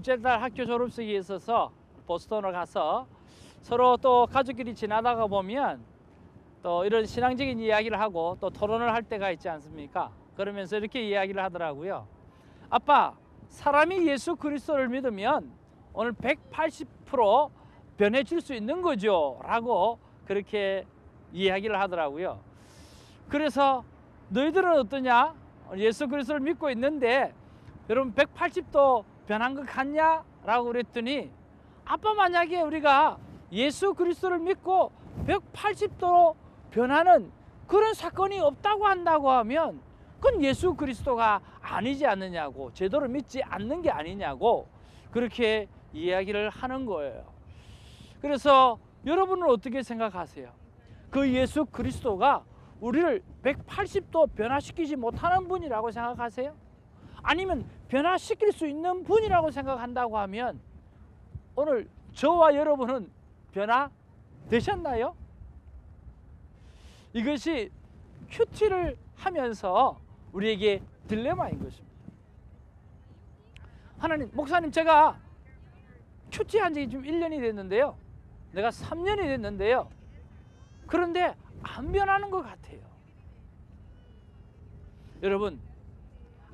둘째 딸 학교 졸업식이 있어서 보스턴으로 가서 서로 또 가족끼리 지나다가 보면 또 이런 신앙적인 이야기를 하고 또 토론을 할 때가 있지 않습니까? 그러면서 이렇게 이야기를 하더라고요. 아빠, 사람이 예수 그리스도를 믿으면 오늘 180% 변해질 수 있는 거죠. 라고 그렇게 이야기를 하더라고요. 그래서 너희들은 어떠냐? 예수 그리스도를 믿고 있는데 여러분 180도 변한 것 같냐? 라고 그랬더니 아빠 만약에 우리가 예수 그리스도를 믿고 180도로 변하는 그런 사건이 없다고 한다고 하면 그건 예수 그리스도가 아니지 않느냐고 제대로 믿지 않는 게 아니냐고 그렇게 이야기를 하는 거예요. 그래서 여러분은 어떻게 생각하세요? 그 예수 그리스도가 우리를 180도 변화시키지 못하는 분이라고 생각하세요? 아니면 변화시킬 수 있는 분이라고 생각한다고 하면 오늘 저와 여러분은 변화 되셨나요? 이것이 큐티를 하면서 우리에게 딜레마인 것입니다. 하나님, 목사님 제가 큐티 한 지 지금 1년이 됐는데요. 내가 3년이 됐는데요. 그런데 안 변하는 것 같아요. 여러분,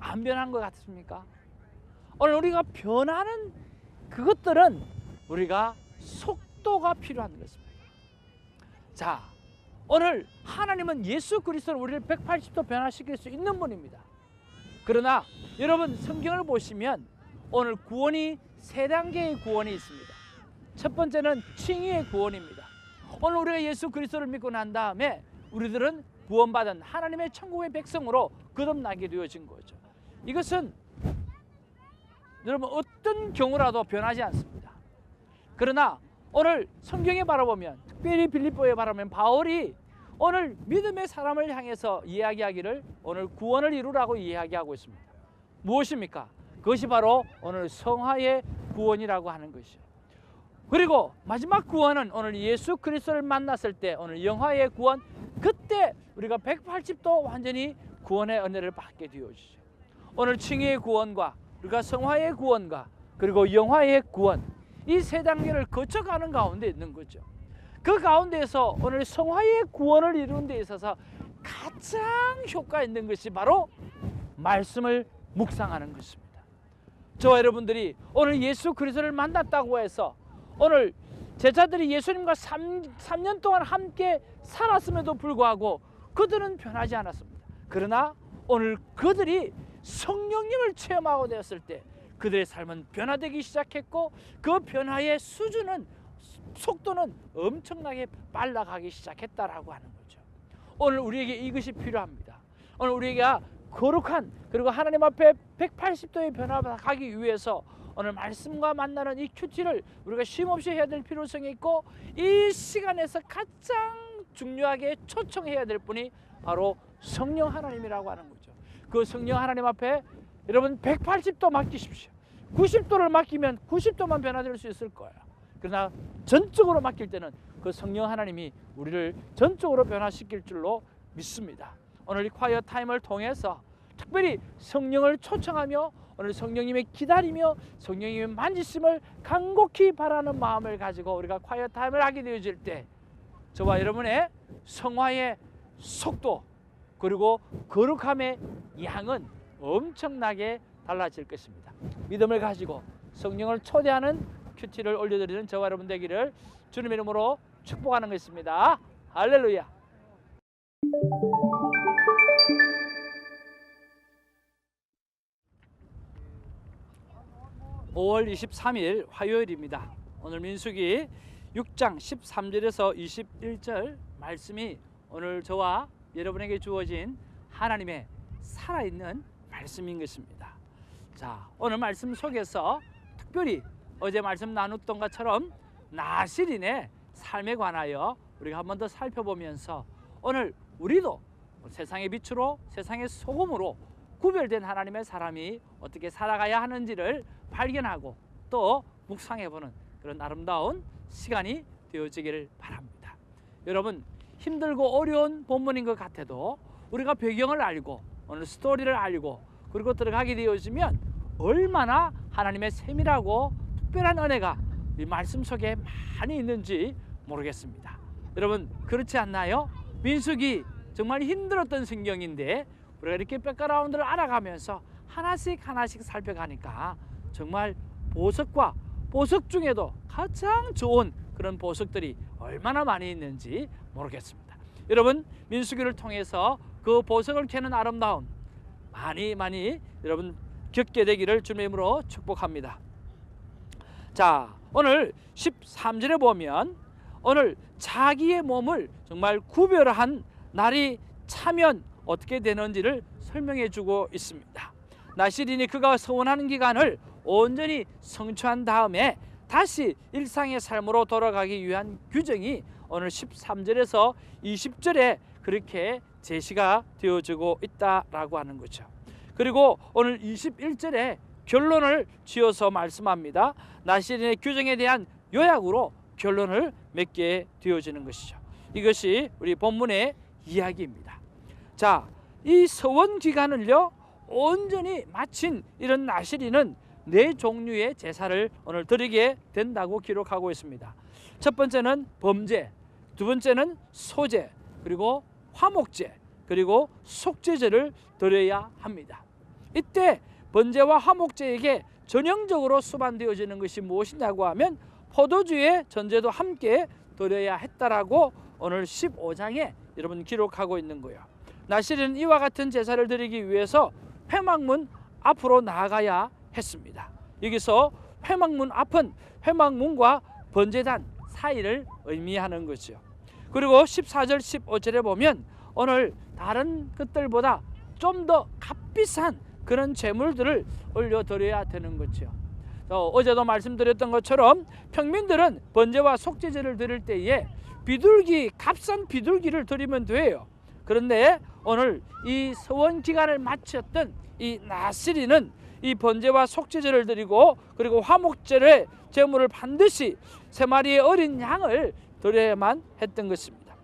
안 변한 것 같습니까? 오늘 우리가 변하는 그것들은 우리가 속도가 필요한 것입니다. 자, 오늘 하나님은 예수 그리스도를 우리를 180도 변화시킬 수 있는 분입니다. 그러나 여러분 성경을 보시면 오늘 구원이 세 단계의 구원이 있습니다. 첫 번째는 칭의의 구원입니다. 오늘 우리가 예수 그리스도를 믿고 난 다음에 우리들은 구원받은 하나님의 천국의 백성으로 거듭나게 되어진 거죠. 이것은 여러분 어떤 경우라도 변하지 않습니다. 그러나 오늘 성경에 바라보면 특별히 빌립보에 바라보면 바울이 오늘 믿음의 사람을 향해서 이야기하기를 오늘 구원을 이루라고 이야기하고 있습니다. 무엇입니까? 그것이 바로 오늘 성화의 구원이라고 하는 것이요. 그리고 마지막 구원은 오늘 예수 그리스도를 만났을 때 오늘 영화의 구원 그때 우리가 180도 완전히 구원의 은혜를 받게 되어지죠. 오늘 칭의의 구원과 우리가 성화의 구원과 그리고 영화의 구원 이 세 단계를 거쳐가는 가운데 있는 거죠. 그 가운데에서 오늘 성화의 구원을 이루는 데 있어서 가장 효과 있는 것이 바로 말씀을 묵상하는 것입니다. 저와 여러분들이 오늘 예수 그리스도를 만났다고 해서 오늘 제자들이 예수님과 3, 3년 동안 함께 살았음에도 불구하고 그들은 변하지 않았습니다. 그러나 오늘 그들이 성령님을 체험하고 되었을 때 그들의 삶은 변화되기 시작했고 그 변화의 수준은 속도는 엄청나게 빨라가기 시작했다라고 하는 거죠. 오늘 우리에게 이것이 필요합니다. 오늘 우리가 거룩한 그리고 하나님 앞에 180도의 변화가 가기 위해서 오늘 말씀과 만나는 이 큐티를 우리가 쉼없이 해야 될 필요성이 있고 이 시간에서 가장 중요하게 초청해야 될 분이 바로 성령 하나님이라고 하는 거죠. 그 성령 하나님 앞에 여러분 180도 맡기십시오. 90도를 맡기면 90도만 변화될 수 있을 거예요. 그러나 전적으로 맡길 때는 그 성령 하나님이 우리를 전적으로 변화시킬 줄로 믿습니다. 오늘 이 콰이어 타임을 통해서 특별히 성령을 초청하며 오늘 성령님의 기다리며 성령님의 만지심을 간곡히 바라는 마음을 가지고 우리가 콰이어 타임을 하게 되어질 때 저와 여러분의 성화의 속도 그리고 거룩함의 양은 엄청나게 달라질 것입니다. 믿음을 가지고 성령을 초대하는 큐티를 올려드리는 저와 여러분 되기를 주님의 이름으로 축복하는 것입니다. 할렐루야. 5월 23일 화요일입니다. 오늘 민수기 6장 13절에서 21절 말씀이 오늘 저와 여러분에게 주어진 하나님의 살아있는 말씀인 것입니다. 자, 오늘 말씀 속에서 특별히 어제 말씀 나눴던 것처럼 나시린의 삶에 관하여 우리가 한 번 더 살펴보면서 오늘 우리도 세상의 빛으로 세상의 소금으로 구별된 하나님의 사람이 어떻게 살아가야 하는지를 발견하고 또 묵상해보는 그런 아름다운 시간이 되어지기를 바랍니다. 여러분 힘들고 어려운 본문인 것 같아도 우리가 배경을 알고 오늘 스토리를 알고 그리고 들어가게 되어지면 얼마나 하나님의 세밀하고 특별한 은혜가 이 말씀 속에 많이 있는지 모르겠습니다. 여러분 그렇지 않나요? 민숙이 정말 힘들었던 성경인데 우리가 이렇게 백그라운드를 알아가면서 하나씩 하나씩 살펴가니까 정말 보석과 보석 중에도 가장 좋은 그런 보석들이 얼마나 많이 있는지 모르겠습니다. 여러분 민수기를 통해서 그 보석을 캐는 아름다움 많이 많이 여러분 겪게 되기를 주님의 이름으로 축복합니다. 자 오늘 13절에 보면 오늘 자기의 몸을 정말 구별한 날이 차면 어떻게 되는지를 설명해 주고 있습니다. 나시린이 그가 서원하는 기간을 온전히 성취한 다음에 다시 일상의 삶으로 돌아가기 위한 규정이 오늘 13절에서 20절에 그렇게 제시가 되어지고 있다라고 하는 거죠. 그리고 오늘 21절에 결론을 지어서 말씀합니다. 나시린의 규정에 대한 요약으로 결론을 맺게 되어지는 것이죠. 이것이 우리 본문의 이야기입니다. 자, 이 서원 기간을요 온전히 마친 이런 나시린은 네 종류의 제사를 오늘 드리게 된다고 기록하고 있습니다. 첫 번째는 범죄, 두 번째는 소제, 그리고 화목제, 그리고 속죄제를 드려야 합니다. 이때 번제와 화목제에게 전형적으로 수반되어지는 것이 무엇이냐고 하면 포도주의 전제도 함께 드려야 했다라고 오늘 15장에 여러분 기록하고 있는 거예요. 나시는 이와 같은 제사를 드리기 위해서 회막문 앞으로 나아가야 했습니다. 여기서 회막문 앞은 회막문과 번제단 사이를 의미하는 거죠. 그리고 14절 15절에 보면 오늘 다른 것들보다 좀 더 값비싼 그런 재물들을 올려드려야 되는 거죠. 어, 어제도 말씀드렸던 것처럼 평민들은 번제와 속죄제를 드릴 때에 비둘기 값싼 비둘기를 드리면 돼요. 그런데 오늘 이 서원 기간을 마쳤던 이 나시리는 이 번제와 속죄제를 드리고 그리고 화목제를 제물을 반드시 세 마리의 어린 양을 드려야만 했던 것입니다.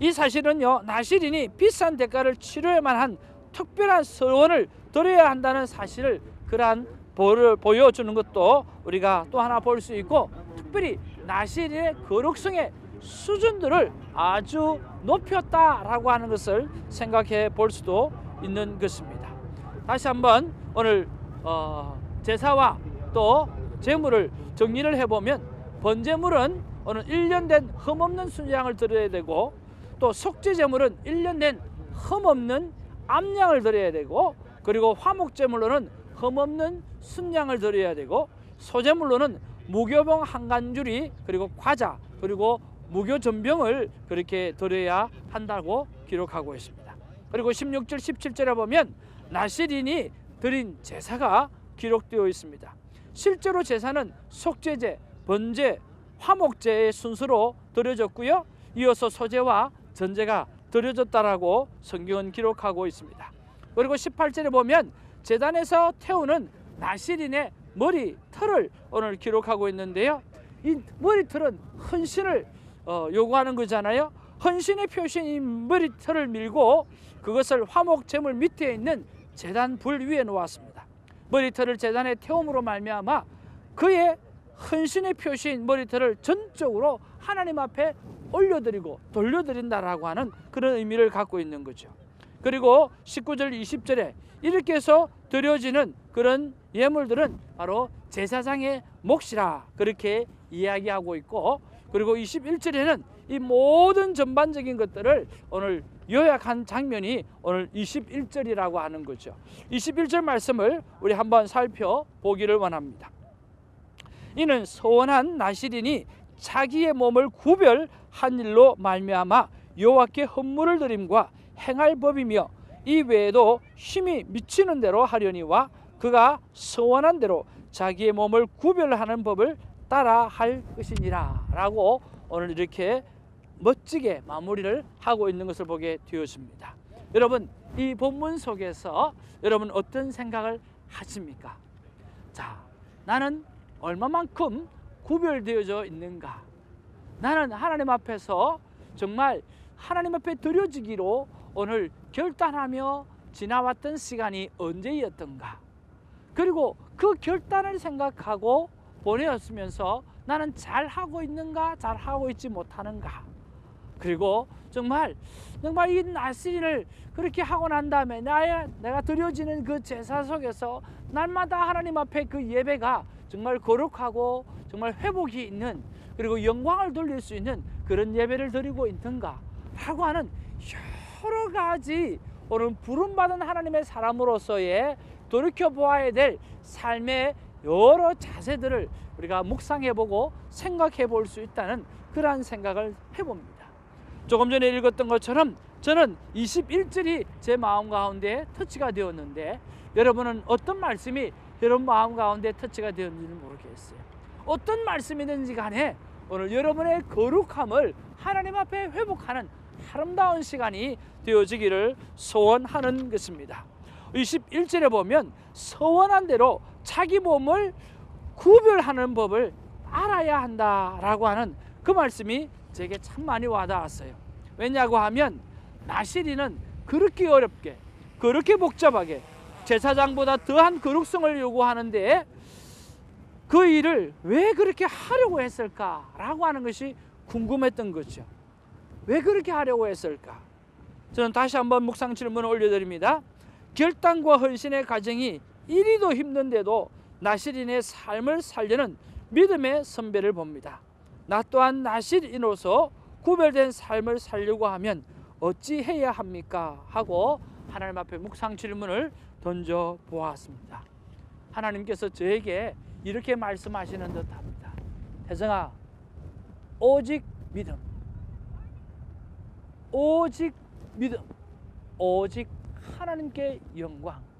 이 사실은요 나시린이 비싼 대가를 치료해만 한 특별한 서원을 드려야 한다는 사실을 그러한 보를 보여주는 것도 우리가 또 하나 볼 수 있고 특별히 나시린의 거룩성의 수준들을 아주 높였다라고 하는 것을 생각해 볼 수도 있는 것입니다. 다시 한번 오늘 어, 제사와 또 제물을 정리를 해보면 번제물은 오늘 1년 된 흠없는 순양을 드려야 되고 또 속죄 제물은 1년 된 흠없는 암양을 드려야 되고 그리고 화목 제물로는 흠없는 순양을 드려야 되고 소제물로는 무교병 한 간줄이 그리고 과자 그리고 무교 전병을 그렇게 드려야 한다고 기록하고 있습니다. 그리고 16절 17절에 보면 나시린이 드린 제사가 기록되어 있습니다. 실제로 제사는 속죄제, 번제, 화목제의 순서로 드려졌고요. 이어서 소제와 전제가 드려졌다라고 성경은 기록하고 있습니다. 그리고 18절에 보면 제단에서 태우는 나시린의 머리 털을 오늘 기록하고 있는데요. 이 머리 털은 헌신을 어, 요구하는 거잖아요. 헌신의 표시인 이 머리 털을 밀고 그것을 화목 제물 밑에 있는 제단 불 위에 놓았습니다. 머리털을 제단에 태움으로 말미암아 그의 헌신의 표시인 머리털을 전적으로 하나님 앞에 올려드리고 돌려드린다라고 하는 그런 의미를 갖고 있는 거죠. 그리고 19절 20절에 이렇게 해서 드려지는 그런 예물들은 바로 제사장의 몫이라 그렇게 이야기하고 있고 그리고 21절에는 이 모든 전반적인 것들을 오늘 요약한 장면이 오늘 21절이라고 하는 거죠. 21절 말씀을 우리 한번 살펴보기를 원합니다. 이는 서원한 나시린이 자기의 몸을 구별한 일로 말미암아 여호와께 헌물을 드림과 행할 법이며 이 외에도 힘이 미치는 대로 하려니와 그가 서원한 대로 자기의 몸을 구별하는 법을 따라 할 것이니라 라고 오늘 이렇게 멋지게 마무리를 하고 있는 것을 보게 되었습니다. 여러분 이 본문 속에서 여러분 어떤 생각을 하십니까? 자, 나는 얼마만큼 구별되어져 있는가? 나는 하나님 앞에서 정말 하나님 앞에 드려지기로 오늘 결단하며 지나왔던 시간이 언제였던가? 그리고 그 결단을 생각하고 보내었으면서 나는 잘 하고 있는가 잘 하고 있지 못하는가. 그리고 정말 정말 이 나시린을 그렇게 하고 난 다음에 나의 내가 드려지는 그 제사 속에서 날마다 하나님 앞에 그 예배가 정말 거룩하고 정말 회복이 있는 그리고 영광을 돌릴 수 있는 그런 예배를 드리고 있는가 라고 하는 여러 가지 오늘 부름받은 하나님의 사람으로서의 돌이켜 보아야 될 삶의 여러 자세들을 우리가 묵상해 보고 생각해 볼 수 있다는 그러한 생각을 해봅니다. 조금 전에 읽었던 것처럼 저는 21절이 제 마음 가운데 터치가 되었는데 여러분은 어떤 말씀이 여러분 마음 가운데 터치가 되었는지 모르겠어요. 어떤 말씀이든지 간에 오늘 여러분의 거룩함을 하나님 앞에 회복하는 아름다운 시간이 되어지기를 소원하는 것입니다. 21절에 보면 서원한 대로 자기 몸을 구별하는 법을 알아야 한다라고 하는 그 말씀이 제게 참 많이 와닿았어요. 왜냐고 하면 나시리는 그렇게 어렵게 그렇게 복잡하게 제사장보다 더한 거룩성을 요구하는데 그 일을 왜 그렇게 하려고 했을까라고 하는 것이 궁금했던 거죠. 왜 그렇게 하려고 했을까? 저는 다시 한번 묵상 질문을 올려드립니다. 결단과 헌신의 과정이 이리도 힘든데도 나시린의 삶을 살려는 믿음의 선배를 봅니다. 나 또한 나시린으로서 구별된 삶을 살려고 하면 어찌 해야 합니까? 하고 하나님 앞에 묵상 질문을 던져 보았습니다. 하나님께서 저에게 이렇게 말씀하시는 듯 합니다. 태성아, 오직 믿음, 오직 믿음, 오직 하나님께 영광.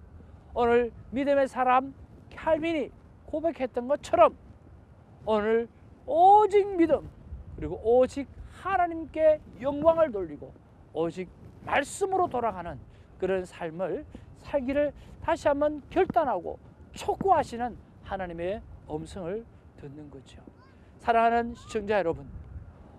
오늘 믿음의 사람 칼빈이 고백했던 것처럼 오늘 오직 믿음 그리고 오직 하나님께 영광을 돌리고 오직 말씀으로 돌아가는 그런 삶을 살기를 다시 한번 결단하고 촉구하시는 하나님의 음성을 듣는 거죠. 사랑하는 시청자 여러분,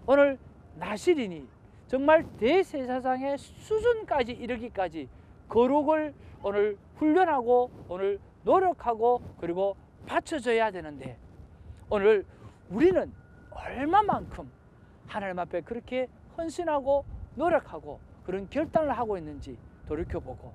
오늘 나시린이 정말 대세사상의 수준까지 이르기까지 거룩을 오늘 훈련하고 오늘 노력하고 그리고 받쳐줘야 되는데 오늘 우리는 얼마만큼 하나님 앞에 그렇게 헌신하고 노력하고 그런 결단을 하고 있는지 돌이켜보고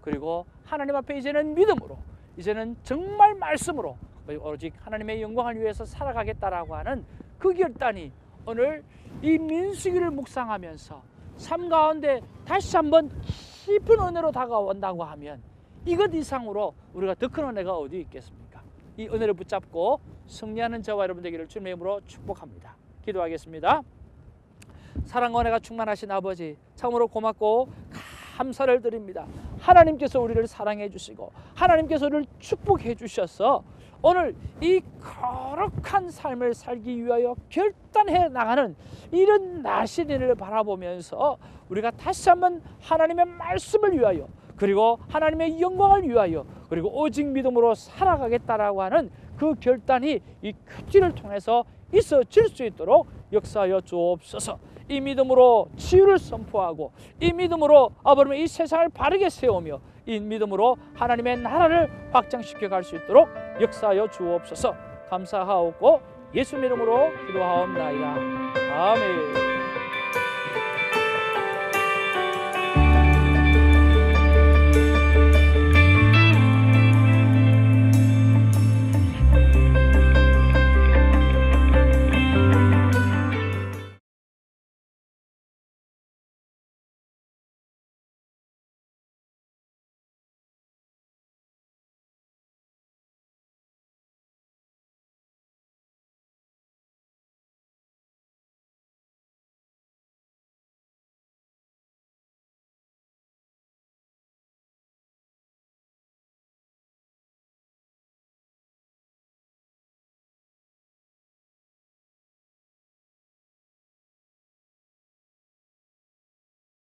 그리고 하나님 앞에 이제는 믿음으로 이제는 정말 말씀으로 오직 하나님의 영광을 위해서 살아가겠다라고 하는 그 결단이 오늘 이 민수기를 묵상하면서 삶 가운데 다시 한번 깊은 은혜로 다가온다고 하면 이것 이상으로 우리가 더 큰 은혜가 어디 있겠습니까? 이 은혜를 붙잡고 승리하는 저와 여러분 되기를 주님의 이름으로 축복합니다. 기도하겠습니다. 사랑과 은혜가 충만하신 아버지 참으로 고맙고 감사를 드립니다. 하나님께서 우리를 사랑해 주시고 하나님께서 우리를 축복해 주셔서 오늘 이 거룩한 삶을 살기 위하여 결단해 나가는 이런 나시린을 바라보면서 우리가 다시 한번 하나님의 말씀을 위하여 그리고 하나님의 영광을 위하여 그리고 오직 믿음으로 살아가겠다라고 하는 그 결단이 이 큐티를 통해서 있어질 수 있도록 역사하여 주옵소서. 이 믿음으로 치유를 선포하고 이 믿음으로 아버님 이 세상을 바르게 세우며 이 믿음으로 하나님의 나라를 확장시켜 갈 수 있도록 역사하여 주옵소서. 감사하옵고 예수 이름으로 기도하옵나이다. 아멘.